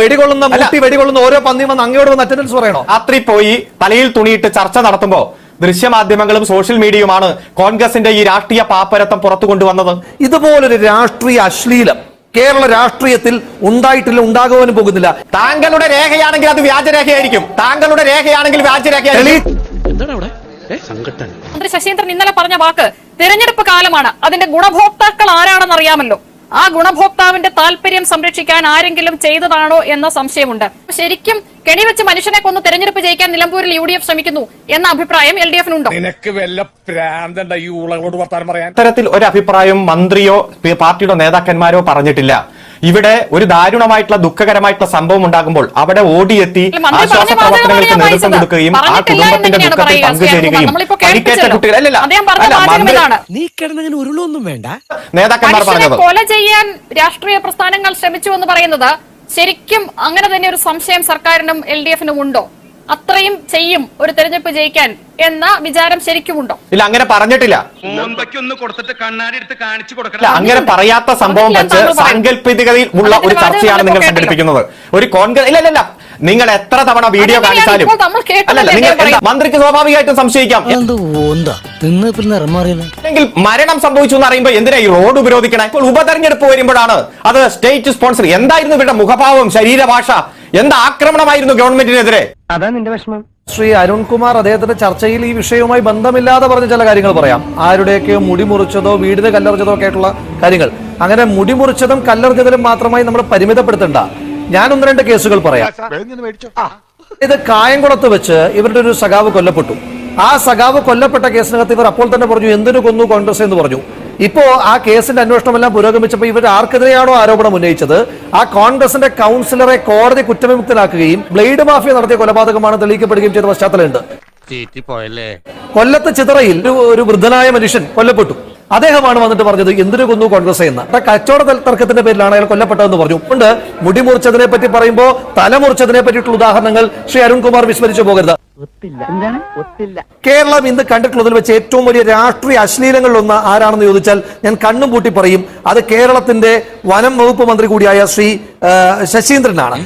വെടികൊള്ളുന്ന മുട്ടി വെടികൊള്ളുന്ന ഓരോ പന്നി വന്ന് അങ്ങോട്ട് വന്ന് അറ്റൻഡൻസ് പറയണോ? രാത്രി പോയി തലയിൽ തുണിയിട്ട് ചർച്ച നടത്തുമ്പോ ദൃശ്യമാധ്യമങ്ങളും സോഷ്യൽ മീഡിയയുമാണ് കോൺഗ്രസിന്റെ ഈ രാഷ്ട്രീയ പാപ്പരത്തം പുറത്തു കൊണ്ടുവന്നത്. ഇതുപോലൊരു രാഷ്ട്രീയ അശ്ലീലം കേരള രാഷ്ട്രീയത്തിൽ ഉണ്ടായിട്ടില്ല ഉണ്ടാകുവാനും പോകുന്നില്ല. താങ്കളുടെ രേഖയാണെങ്കിൽ അത് വ്യാജരേഖയായിരിക്കും. താങ്കളുടെ രേഖയാണെങ്കിൽ വ്യാജരേഖയായിരിക്കും. മന്ത്രി ശശീന്ദ്രൻ ഇന്നലെ പറഞ്ഞ വാക്ക് തിരഞ്ഞെടുപ്പ് കാലമാണ്. അതിന്റെ ഗുണഭോക്താക്കൾ ആരാണെന്ന് അറിയാമല്ലോ ആ ഗുണഭോക്താവിന്റെ താല്പര്യം സംരക്ഷിക്കാൻ ആരെങ്കിലും ചെയ്തതാണോ എന്ന സംശയമുണ്ട്. ശരിക്കും കെണിവെച്ച് മനുഷ്യനെ കൊന്ന് തെരഞ്ഞെടുപ്പ് ജയിക്കാൻ നിലമ്പൂരിൽ യു ഡി എഫ് ശ്രമിക്കുന്നു എന്ന അഭിപ്രായം എൽ ഡി എഫിനുണ്ടോ. നിനക്ക് വല്ല പ്രാന്തണ്ട ഈ ഉളകളോട് വർത്താനം പറയാൻ? ഇത്തരത്തിൽ ഒരു അഭിപ്രായം മന്ത്രിയോ പാർട്ടിയുടെ നേതാക്കന്മാരോ പറഞ്ഞിട്ടില്ല. ഇവിടെ ഒരു ദാരുണമായിട്ടുള്ള ദുഃഖകരമായിട്ടുള്ള സംഭവം ഉണ്ടാകുമ്പോൾ അവിടെ ഓടിയെത്തി ആശ്വാസ പ്രവർത്തനങ്ങൾക്ക് നേതൃത്വം. കൊടുക്കുകയും ആ കുടുംബത്തിന്റെ ദുഃഖത്തിൽ പങ്കുചേരുകയും പരിക്കേറ്റ കുട്ടികൾ. നീ കിടന്നങ്ങനെ ഉരുളൊന്നും വേണ്ട. നേതാക്കന്മാർ പറഞ്ഞത്. കൊല ചെയ്യാൻ രാഷ്ട്രീയ പ്രസ്ഥാനങ്ങൾ ശ്രമിച്ചു എന്ന് പറയുന്നത് ശരിക്കും അങ്ങനെ തന്നെ ഒരു സംശയം സർക്കാരിനും എൽ ഡി എഫിനും ഉണ്ടോ? അത്രയും ചെയ്യും ഒരു തെരഞ്ഞെടുപ്പ് ജയിക്കാൻ എന്ന വിചാരം ശരിക്കുമുണ്ടോ? ഇല്ല അങ്ങനെ പറഞ്ഞിട്ടില്ല. കൊടുത്തിട്ട് കണ്ണാടി എടുത്ത് കാണിച്ചു കൊടുക്കണം. അങ്ങനെ പറയാത്ത സംഭവം വെച്ച്. സാങ്കല്പികതയിൽ ഉള്ള ഒരു ചർച്ചയാണ് നിങ്ങൾ സംഘടിപ്പിക്കുന്നത് ഒരു കോൺഗ്രസ് ഇല്ല ഇല്ല, നിങ്ങൾ എത്ര തവണ വീഡിയോ കാണിച്ചാലും അല്ലല്ല നിങ്ങൾ മന്ത്രിക്ക് സ്വാഭാവികമായിട്ടും സംശയിക്കാം. അല്ലെങ്കിൽ മരണം സംഭവിച്ചു എന്ന് അറിയുമ്പോൾ എന്തിനാ ഈ റോഡ് ഉപരോധിക്കണേ? ഇപ്പോൾ ഉപതെരഞ്ഞെടുപ്പ് വരുമ്പോഴാണ് അത് സ്റ്റേറ്റ് സ്പോൺസർ. എന്തായിരുന്നു ഇവരുടെ മുഖഭാവം? ശരീരഭാഷ എന്ത് ആക്രമണമായിരുന്നു ഗവൺമെന്റിനെതിരെ? അതാ നിന്റെ വിഷമം. ശ്രീ അരുൺകുമാർ അദ്ദേഹത്തിന്റെ ചർച്ചയിൽ ഈ വിഷയവുമായി ബന്ധമില്ലാതെ പറഞ്ഞ ചില കാര്യങ്ങൾ പറയാം. ആരുടെയൊക്കെ മുടി മുറിച്ചതോ വീടിന് കല്ലെറിഞ്ഞതോ ഒക്കെ ആയിട്ടുള്ള കാര്യങ്ങൾ. അങ്ങനെ മുടി മുറിച്ചതും കല്ലെറിഞ്ഞതിലും മാത്രമായി നമ്മൾ പരിമിതപ്പെടുത്തണ്ട. ഞാൻ ഒന്ന് രണ്ട് കേസുകൾ പറയാം. ഇത് കായംകുളത്ത് വെച്ച് ഇവരുടെ ഒരു സഖാവ് കൊല്ലപ്പെട്ടു. ആ സഖാവ് കൊല്ലപ്പെട്ട കേസിനകത്ത് ഇവർ അപ്പോൾ തന്നെ പറഞ്ഞു എന്തിനു കൊന്നു കോൺഗ്രസ് എന്ന് പറഞ്ഞു. ഇപ്പോ ആ കേസിന്റെ അന്വേഷണം എല്ലാം പുരോഗമിച്ചപ്പോൾ ഇവർ ആർക്കെതിരെയാണോ ആരോപണം ഉന്നയിച്ചത്? ആ കോൺഗ്രസിന്റെ കൗൺസിലറെ കോടതി കുറ്റവിമുക്തനാക്കുകയും ബ്ലേഡ് മാഫിയ നടത്തിയ കൊലപാതകമാണ് തെളിയിക്കപ്പെടുകയും ചെയ്ത പശ്ചാത്തലമുണ്ട്. കൊല്ലത്ത് ചിതറയിൽ ഒരു വൃദ്ധനായ മനുഷ്യൻ കൊല്ലപ്പെട്ടു. അദ്ദേഹമാണ് വന്നിട്ട് പറഞ്ഞത് എന്തിനു കൊന്നു കോൺഗ്രസ് എന്ന്. കച്ചവട തർക്കത്തിന്റെ പേരിലാണ് അയാൾ കൊല്ലപ്പെട്ടതെന്ന് പറഞ്ഞു. കൊണ്ട് മുടി മുറിച്ചതിനെ പറ്റി പറയുമ്പോൾ തല മുറിച്ചതിനെ പറ്റിയിട്ടുള്ള ഉദാഹരണങ്ങൾ ശ്രീ അരുൺകുമാർ വിസ്മരിച്ചു പോകരുത്. കേരളം ഇന്ന് കണ്ടിട്ടുള്ളതിൽ വെച്ച് ഏറ്റവും വലിയ രാഷ്ട്രീയ അശ്ലീലങ്ങളിൽ ഒന്ന് ആരാണെന്ന് ചോദിച്ചാൽ ഞാൻ കണ്ണും പൂട്ടി പറയും. അത് കേരളത്തിന്റെ വനം വകുപ്പ് മന്ത്രി കൂടിയായ ശ്രീ ശശീന്ദ്രനാണ്.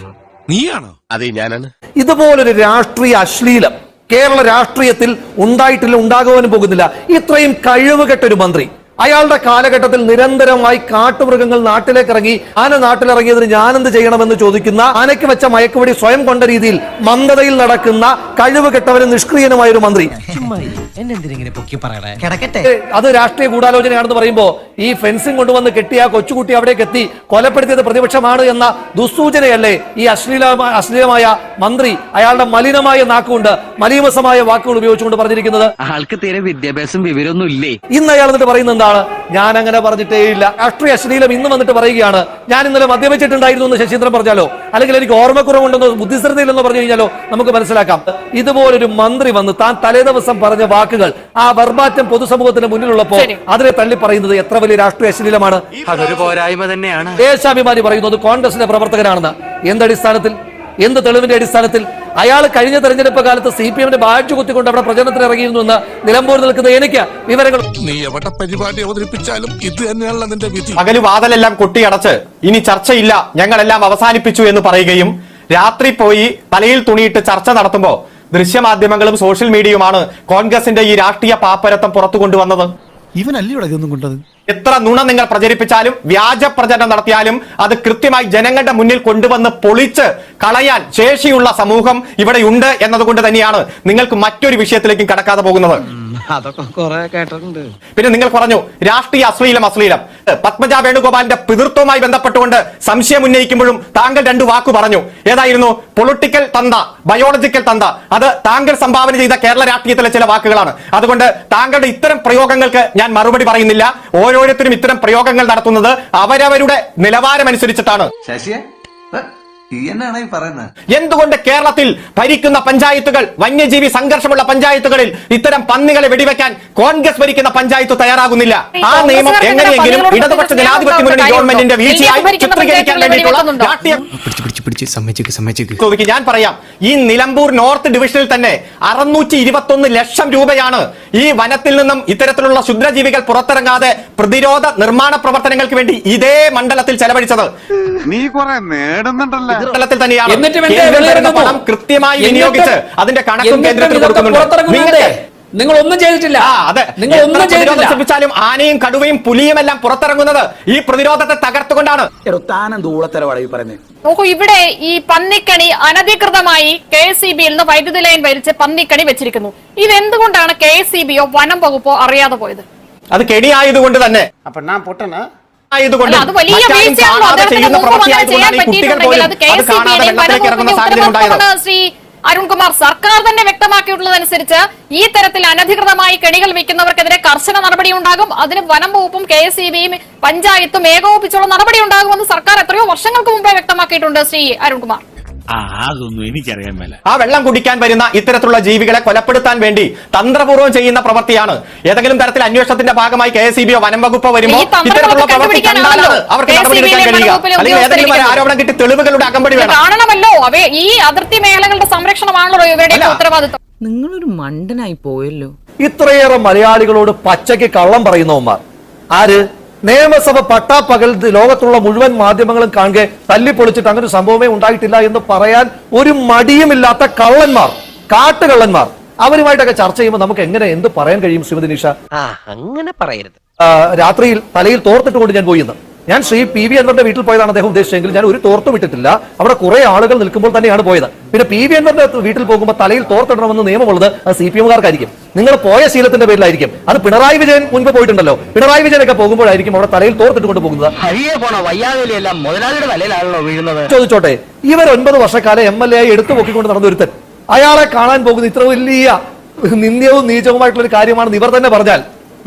നീയാണോ? അതെ ഞാനാണ്. ഇതുപോലൊരു രാഷ്ട്രീയ അശ്ലീലം കേരള രാഷ്ട്രീയത്തിൽ ഉണ്ടായിട്ടില്ല ഉണ്ടാകുവാനും പോകുന്നില്ല. ഇത്രയും കഴിവുകെട്ടൊരു മന്ത്രി. അയാളുടെ കാലഘട്ടത്തിൽ നിരന്തരമായി കാട്ടുമൃഗങ്ങൾ നാട്ടിലേക്ക് ഇറങ്ങി ആന നാട്ടിലിറങ്ങിയതിന് ഞാനെന്ത് ചെയ്യണമെന്ന് ചോദിക്കുന്ന ആനയ്ക്ക് വെച്ച മയക്കുവടി സ്വയം കൊണ്ട രീതിയിൽ മന്ദതയിൽ നടക്കുന്ന കഴിവുകെട്ടവനും നിഷ്ക്രിയനുമായ ഒരു മന്ത്രി. എന്നെ എന്തിനെ പൊക്കി പറയണേ? കിടക്കട്ടെ. അത് രാഷ്ട്രീയ ഗൂഢാലോചനയാണെന്ന് പറയുമ്പോ ഈ ഫെൻസിംഗ് കൊണ്ടുവന്ന് കെട്ടിയ കൊച്ചുകുട്ടി അവിടേക്ക് എത്തി. കൊലപ്പെടുത്തിയത് പ്രതിപക്ഷമാണ് എന്ന ദുസ്സൂചനയല്ലേ ഈ അശ്ലീല അശ്ലീലമായ മന്ത്രി അയാളുടെ മലിനമായ നാക്കുകൊണ്ട് മലീമസമായ വാക്കുകൾ ഉപയോഗിച്ചുകൊണ്ട് പറഞ്ഞിരിക്കുന്നത്? ആൾക്ക് തീരെ വിദ്യാഭ്യാസം വിവരമൊന്നും ഇല്ലേ ഇന്ന് അയാൾ എന്നിട്ട് പറയുന്നത് എന്താണ്? ഞാൻ അങ്ങനെ പറഞ്ഞിട്ടേ ഇല്ല. രാഷ്ട്രീയ അശ്ലീലം ഇന്ന് വന്നിട്ട് പറയുകയാണ് ഞാൻ ഇന്നലെ മദ്യപിച്ചിട്ടുണ്ടായിരുന്നു എന്ന് ശശീന്ദ്രൻ പറഞ്ഞാലോ? അല്ലെങ്കിൽ എനിക്ക് ഓർമ്മക്കുറവുണ്ടെന്നോ ബുദ്ധിസ്ഥിരതയില്ലെന്നോ പറഞ്ഞു കഴിഞ്ഞാലോ? നമുക്ക് മനസ്സിലാക്കാം. ഇതുപോലൊരു മന്ത്രി വന്ന് താൻ തലേദിവസം പറഞ്ഞ വാക്കുകൾ ആ വർമാറ്റം പൊതുസമൂഹത്തിന് മുന്നിലുള്ളപ്പോൾ അതിനെ തള്ളി പറയുന്നത് എത്ര വലിയ രാഷ്ട്രീയ അശ്ലീലമാണ്. അതൊരു പോരായ്മ തന്നെയാണ്. ദേശാഭിമാനി പറയുന്നത് കോൺഗ്രസിന്റെ പ്രവർത്തകനാണെന്ന്. എന്തടിസ്ഥാനത്തിൽ എന്ത് തെളിവിന്റെ അടിസ്ഥാനത്തിൽ? അയാൾ കഴിഞ്ഞ തെരഞ്ഞെടുപ്പ് കാലത്ത് സി പി എമ്മിന്റെ ബാഡ്ജ് കുത്തിക്കൊണ്ട് അവിടെ പ്രചരണത്തിന് ഇറങ്ങിയിരുന്നു എന്ന് നിലമ്പൂർ നിൽക്കുന്ന എനിക്ക് വിവരങ്ങൾ നീ എവിടെ പരിപാടി അവതരിപ്പിച്ചാലും ഇത് തന്നെയാണല്ലോ നിന്റെ വിധി. പകൽ വാതലെല്ലാം കൊട്ടിയടച്ച് ഇനി ചർച്ചയില്ല. ഞങ്ങളെല്ലാം അവസാനിപ്പിച്ചു എന്ന് പറയുകയും രാത്രി പോയി തലയിൽ തുണിയിട്ട് ചർച്ച നടത്തുമ്പോൾ ദൃശ്യമാധ്യമങ്ങളും സോഷ്യൽ മീഡിയയുമാണ് കോൺഗ്രസിന്റെ ഈ രാഷ്ട്രീയ പാപ്പരത്തം പുറത്തു കൊണ്ടുവന്നത്. ഇവനല്ലേ ഇതൊന്നും കൊണ്ടത്? എത്ര നുണ നിങ്ങൾ പ്രചരിപ്പിച്ചാലും വ്യാജ പ്രചരണം നടത്തിയാലും അത് കൃത്യമായി ജനങ്ങളുടെ മുന്നിൽ കൊണ്ടുവന്ന് പൊളിച്ച് കളയാൻ ശേഷിയുള്ള സമൂഹം ഇവിടെയുണ്ട് എന്നതുകൊണ്ട് തന്നെയാണ് നിങ്ങൾക്ക് മറ്റൊരു വിഷയത്തിലേക്കും കടക്കാതെ പോകുന്നത്. അതൊക്കെ കൊറേ കേട്ടിട്ടുണ്ട്. പിന്നെ നിങ്ങൾ പറഞ്ഞു രാഷ്ട്രീയ അശ്ലീലം അശ്ലീലം. പത്മജ വേണുഗോപാലിന്റെ പിതൃത്വവുമായി ബന്ധപ്പെട്ടുകൊണ്ട് സംശയം ഉന്നയിക്കുമ്പോഴും താങ്കൾ രണ്ടു വാക്ക് പറഞ്ഞു. ഏതായിരുന്നു? പൊളിറ്റിക്കൽ തന്ത ബയോളജിക്കൽ തന്ത. അത് താങ്കൾ സംഭാവന ചെയ്ത കേരള രാഷ്ട്രീയത്തിലെ ചില വാക്കുകളാണ്. അതുകൊണ്ട് താങ്കളുടെ ഇത്തരം പ്രയോഗങ്ങൾക്ക് ഞാൻ മറുപടി പറയുന്നില്ല. ഓരോരുത്തരും ഇത്തരം പ്രയോഗങ്ങൾ നടത്തുന്നത് അവരവരുടെ നിലവാരമനുസരിച്ചിട്ടാണ്. ശശിയെ? എന്നാണ് ഈ പറയുന്നത്? എന്തുകൊണ്ട് കേരളത്തിൽ ഭരിക്കുന്ന പഞ്ചായത്തുകൾ വന്യജീവി സംഘർഷമുള്ള പഞ്ചായത്തുകളിൽ ഇത്തരം പന്നികളെ വെടിവെക്കാൻ കോൺഗ്രസ് ഭരിക്കുന്ന പഞ്ചായത്ത് തയ്യാറാകുന്നില്ല? ആ നിയമം എങ്ങനെയെങ്കിലും ഇടതുപക്ഷ ജനാധിപത്യ മുന്നണി ഗവൺമെന്റിന്റെ വീഴ്ചയായി ചിത്രീകരിക്കാൻ വേണ്ടിയിട്ടുള്ള ഞാൻ പറയാം ഈ നിലമ്പൂർ നോർത്ത് ഡിവിഷനിൽ തന്നെ അറുന്നൂറ്റി ഇരുപത്തൊന്ന് ലക്ഷം രൂപയാണ് ഈ വനത്തിൽ നിന്നും ഇത്തരത്തിലുള്ള ക്ഷുദ്രജീവികൾ പുറത്തിറങ്ങാതെ പ്രതിരോധ നിർമ്മാണ പ്രവർത്തനങ്ങൾക്ക് വേണ്ടി ഇതേ മണ്ഡലത്തിൽ ചെലവഴിച്ചത്. നീ തലത്തിൽ തന്നെയാണ്. കൃത്യമായി വിനിയോഗിച്ച് അതിന്റെ കണക്കും കേന്ദ്രത്തിൽ കൊടുക്കുന്നുണ്ട്. നിങ്ങൾ ഒന്നും ചെയ്തിട്ടില്ല. ആ, അതെ. നിങ്ങൾ ഒന്നും ചെയ്തിട്ടില്ല. ശ്രമിച്ചാലും ആനയും കടുവയും പുലിയും എല്ലാം പുറത്തിറങ്ങുന്നത് ഈ പ്രതിരോധത്തെ തകർത്തുകൊണ്ടാണ്. നോക്കൂ ഇവിടെ ഈ പന്നിക്കണി അനധികൃതമായി കെ എസ് സി ബിയിൽ നിന്ന് വൈദ്യുതി ലൈൻ വലിച്ച് പന്നിക്കണി വെച്ചിരിക്കുന്നു. ഇതെന്തുകൊണ്ടാണ് കെ എസ് സി ബിയോ വനം വകുപ്പോ അറിയാതെ പോയത്? അത് കെണിയായതുകൊണ്ട് തന്നെ. ആയതുകൊണ്ട് തന്നെ അത് വലിയ അരുൺകുമാർ സർക്കാർ തന്നെ വ്യക്തമാക്കിയിട്ടുള്ളതനുസരിച്ച് ഈ തരത്തിൽ അനധികൃതമായി കെണികൾ വെക്കുന്നവർക്കെതിരെ കർശന നടപടി ഉണ്ടാകും. അതിന് വനം വകുപ്പും കെ എസ് പഞ്ചായത്തും ഏകോപിപ്പിച്ചുള്ള നടപടി ഉണ്ടാകുമെന്ന് സർക്കാർ എത്രയോ വർഷങ്ങൾക്ക് മുമ്പേ വ്യക്തമാക്കിയിട്ടുണ്ട് ശ്രീ അരുൺകുമാർ. അതൊന്നും എനിക്കറിയാൻ മേല. ആ വെള്ളം കുടിക്കാൻ വരുന്ന ഇത്തരത്തിലുള്ള ജീവികളെ കൊലപ്പെടുത്താൻ വേണ്ടി തന്ത്രപൂർവം ചെയ്യുന്ന പ്രവൃത്തിയാണ് ഏതെങ്കിലും തരത്തിൽ അന്വേഷണത്തിന്റെ ഭാഗമായി കെ എസ് വനം വകുപ്പ് വരുമ്പോൾ ഇത്തരത്തിലുള്ള പ്രവൃത്തി കണ്ടാലാണ് അവർക്ക് നടപടിയെടുക്കാൻ നടപടി എടുക്കാൻ യിലെ കഴിയുക. അല്ലെങ്കിൽ ഏതെങ്കിലും ഒരു ആരോപണം കിട്ടി തെളിവുകളുടെ അകമ്പടി വേണം. കാണണമല്ലോ. അവ ഈ അതിർത്തി മേഖലകളുടെ സംരക്ഷണമാണല്ലോ ഇവരുടെ. ഉത്തരവാദിത്വം. നിങ്ങളൊരു മണ്ടനായി പോയല്ലോ. ഇത്രയേറെ മലയാളികളോട് പച്ചയ്ക്ക് കള്ളം പറയുന്നവന്മാർ. ആര്? നിയമസഭ പട്ടാപ്പകൽ ലോകത്തുള്ള മുഴുവൻ മാധ്യമങ്ങളും കാണുക തല്ലിപ്പൊളിച്ചിട്ട് അങ്ങനെ ഒരു സംഭവമേ ഉണ്ടായിട്ടില്ല എന്ന് പറയാൻ ഒരു മടിയുമില്ലാത്ത കള്ളന്മാർ കാട്ടുകള്ളന്മാർ അവരുമായിട്ടൊക്കെ ചർച്ച ചെയ്യുമ്പോൾ നമുക്ക് എങ്ങനെ എന്ത് പറയാൻ കഴിയും ശ്രീമതി നിഷ? അങ്ങനെ പറയരുത്. രാത്രിയിൽ തലയിൽ തോർത്തിട്ടുകൊണ്ട് ഞാൻ പോയി ഞാൻ ശ്രീ പി വി അൻവറിന്റെ വീട്ടിൽ പോയതാണ് അദ്ദേഹം ഉദ്ദേശിച്ചെങ്കിൽ ഞാൻ ഒരു തോർത്തും ഇട്ടിട്ടില്ല. അവിടെ കുറെ ആളുകൾ നിൽക്കുമ്പോൾ തന്നെയാണ് പോയത്. പിന്നെ പി വി അൻവറിന്റെ വീട്ടിൽ പോകുമ്പോൾ തലയിൽ തോർത്തിടണമെന്ന് നിയമമുള്ളത് അത് സി പി എമ്മുകാർക്കായിരിക്കും. നിങ്ങൾ പോയ ശീലത്തിന്റെ പേരിലായിരിക്കും. അത് പിണറായി വിജയൻ മുൻപ് പോയിട്ടുണ്ടല്ലോ. പിണറായി വിജയനൊക്കെ പോകുമ്പോഴായിരിക്കും അവിടെ തലയിൽ തോർത്തിട്ടുകൊണ്ട് പോകുന്നത്. ചോദിച്ചോട്ടെ ഇവർ ഒൻപത് വർഷക്കാലം എം എൽ എ ആയി എടുത്തു പൊക്കിക്കൊണ്ട് നടന്ന ഒരുത്തൻ. അയാളെ കാണാൻ പോകുന്ന ഇത്ര വലിയ നിന്ദ്യവും നീചവുമായിട്ടുള്ള ഒരു കാര്യമാണ് ഇവർ തന്നെ പറഞ്ഞാൽ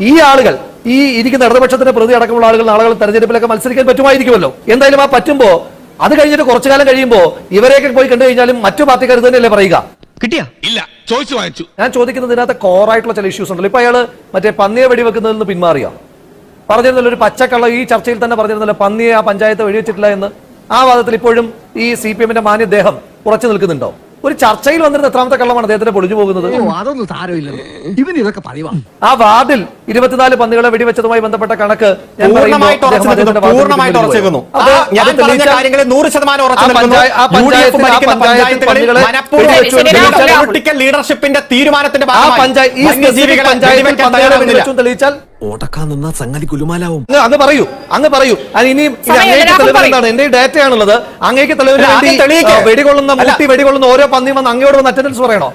ഈ ആളുകൾ ഈ ഇരിക്കുന്ന ഇടതുപക്ഷത്തിന്റെ പ്രതി അടക്കമുള്ള ആളുകൾ നാളുകൾ തെരഞ്ഞെടുപ്പിലൊക്കെ മത്സരിക്കാൻ പറ്റുമായിരിക്കുമല്ലോ. എന്തായാലും ആ പറ്റുമ്പോ അത് കഴിഞ്ഞിട്ട് കുറച്ചു കാലം കഴിയുമ്പോ ഇവരെയൊക്കെ പോയി കണ്ടു കഴിഞ്ഞാലും മറ്റു പാർട്ടിക്കാർ തന്നെയല്ലേ പറയുക? കിട്ടിയാ? ഇല്ല ചോദിച്ചു വാങ്ങിച്ചു. ഞാൻ ചോദിക്കുന്നത് ഇതിനകത്ത് കോറായിട്ടുള്ള ചില ഇഷ്യൂസ് ഉണ്ടല്ലോ. ഇപ്പൊ അയാൾ മറ്റേ പന്നിയെ വെടിവെക്കുന്നതിൽ നിന്ന് പിന്മാറിയോ? പറഞ്ഞിരുന്നല്ലോ ഒരു പച്ചക്കള്ള ഈ ചർച്ചയിൽ തന്നെ പറഞ്ഞിരുന്നല്ലോ പന്നിയെ ആ പഞ്ചായത്ത് വെടിവെച്ചിട്ടില്ല എന്ന്. ആ വാദത്തിൽ ഇപ്പോഴും ഈ സി പി എമ്മിന്റെ മാന്യദേഹം ഉറച്ചു നിൽക്കുന്നുണ്ടോ? ഒരു ചർച്ചയിൽ വന്നിരുന്ന എത്രാമത്തെ കള്ളമാണ് അദ്ദേഹത്തിന് പൊളിഞ്ഞു പോകുന്നത്? അതൊന്നും സാരമില്ല ഇവൻ ഇതൊക്കെ പതിവാ. ആ വാതിൽ ഇരുപത്തിനാല് പന്തുകളെ വെടിവെച്ചതുമായി ബന്ധപ്പെട്ട കണക്ക് ഞാൻ പൂർണമായിട്ട് ഉറച്ചു നിൽക്കുന്നു. പൂർണമായിട്ട് ഉറച്ചു നിൽക്കുന്നു ആ, ഞാൻ പറഞ്ഞ തെളിയിച്ചാൽ- കാര്യങ്ങളിൽ നൂറ് ശതമാനം ഉറച്ചു ആ നിൽക്കുന്നു. പഞ്ചായ- ആ യു ഡി എഫ് ഭരിക്കുന്ന പഞ്ചായത്തിൽ പഞ്ചായത്തുകളിൽ പന്നികളെ മനഃപൂർവം വെടിവെച്ചു. ശരി, ശരി, തെളിയിച്ചാൽ ശരി. പൊളിറ്റിക്കൽ ലീഡർഷിപ്പിന്റെ തീരുമാനത്തിന്റെ ആ ഭാഗമായി പഞ്ചായത്ത് ഈ സ്പെസിഫിക് വന്യജീവികളെ പഞ്ചായത്തിൽ വെടിവെക്കാൻ പന്നികളെ തയ്യാറാകുന്നില്ല. വെടിവെച്ചു തെളിയിച്ചാൽ ഓടക്കാൻ നിന്നാ സംഗതി കുലുമാലാവും. അങ്ങ് അങ്ങ് പറയൂ അങ്ങ് പറയൂ. അത് ഇനിയും എന്റെ സമയം അങ്ങേക്ക് രാഹുൽ തെളിവ് പറയൂ. എന്താണ്? എന്റെ ഡാറ്റയാണുള്ളത്. അങ്ങേക്ക് തെളിവിന് അല്ല, വേണ്ടി ആദ്യം തെളിയിക്ക്. ആ, വെടികൊള്ളുന്ന അല്ല. മൂട്ടി വെടികൊള്ളുന്ന ഓരോ പന്നി വന്ന് അങ്ങോട്ട് വന്ന് അറ്റൻഡൻസ് പറയണോ?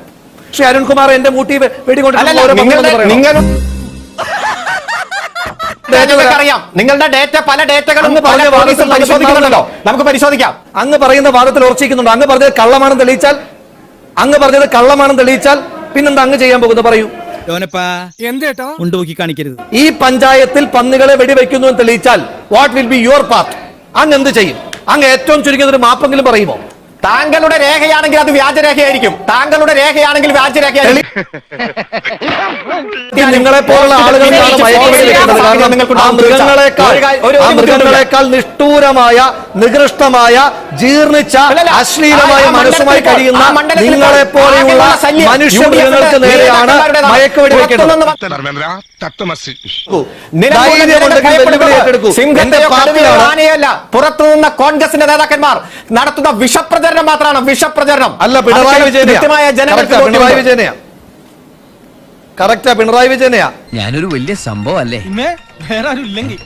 ശ്രീ അരുൺകുമാർ എന്റെ മൂട്ടി വെ- അല്ലല്ല ഓരോ പന്നി നിങ്ങളുടെ വന്ന് പറയണോ? നിങ്ങളും ഡാറ്റ നിങ്ങൾക്ക് അറിയാം നിങ്ങളുടെ ഡേറ്റ പല ഡേറ്റകളും അങ്ങ് പല പറഞ്ഞ പോലീസും വാദത്തിൽ പരിശോധിക്കുന്നുണ്ടല്ലോ. നമുക്ക് പരിശോധിക്കാം. അങ്ങ് പറയുന്ന വാദത്തിൽ ഉറച്ചിരിക്കുന്നുണ്ട്? അങ്ങ് പറഞ്ഞത് കള്ളമാണെന്ന് തെളിയിച്ചാൽ അങ്ങ് പറഞ്ഞത് കള്ളമാണെന്ന് തെളിയിച്ചാൽ പിന്നെന്താ അങ്ങ് ചെയ്യാൻ പോകുന്നത്? പറയൂ. എന്തേട്ടോ ഉണ്ടുപോക്കി കാണിക്കരുത്. ഈ പഞ്ചായത്തിൽ പന്നികളെ വെടിവെക്കുന്നു എന്ന് തെളിയിച്ചാൽ what will be your part? അങ്ങ് എന്ത് ചെയ്യും? അങ്ങ് ഏറ്റവും ചുരുങ്ങിയത് ഒരു മാപ്പെങ്കിലും പറയുമോ? താങ്കളുടെ രേഖയാണെങ്കിൽ അത് വ്യാജരേഖയായിരിക്കും. താങ്കളുടെ രേഖയാണെങ്കിൽ വ്യാജരേഖയായിരിക്കും. നിങ്ങളെ പോലുള്ള മൃഗങ്ങളെക്കാൾ നിഷ്ഠൂരമായ നികൃഷ്ടമായ ജീർണിച്ച അശ്ലീലമായ മനസ്സുമായി കഴിയുന്ന നിങ്ങളെ പോലെയുള്ള മനുഷ്യ മൃഗങ്ങൾക്ക് നേരെയാണ് മയക്കുവെടി വെക്കുന്നത്. എന്റെ കടുവയോ പാർട്ടിയാണ് കോൺഗ്രസിന്റെ നേതാക്കന്മാർ നടത്തുന്ന വിഷപ്രചരണം മാത്രമാണ് വിഷപ്രചരണം. അല്ല പിണറായി. വിജയനെയാ? കറക്റ്റാ പിണറായി വിജയനെയാ? ഞാനൊരു വലിയ സംഭവം അല്ലേ? വേറെ ആരും ഇല്ലെങ്കിൽ.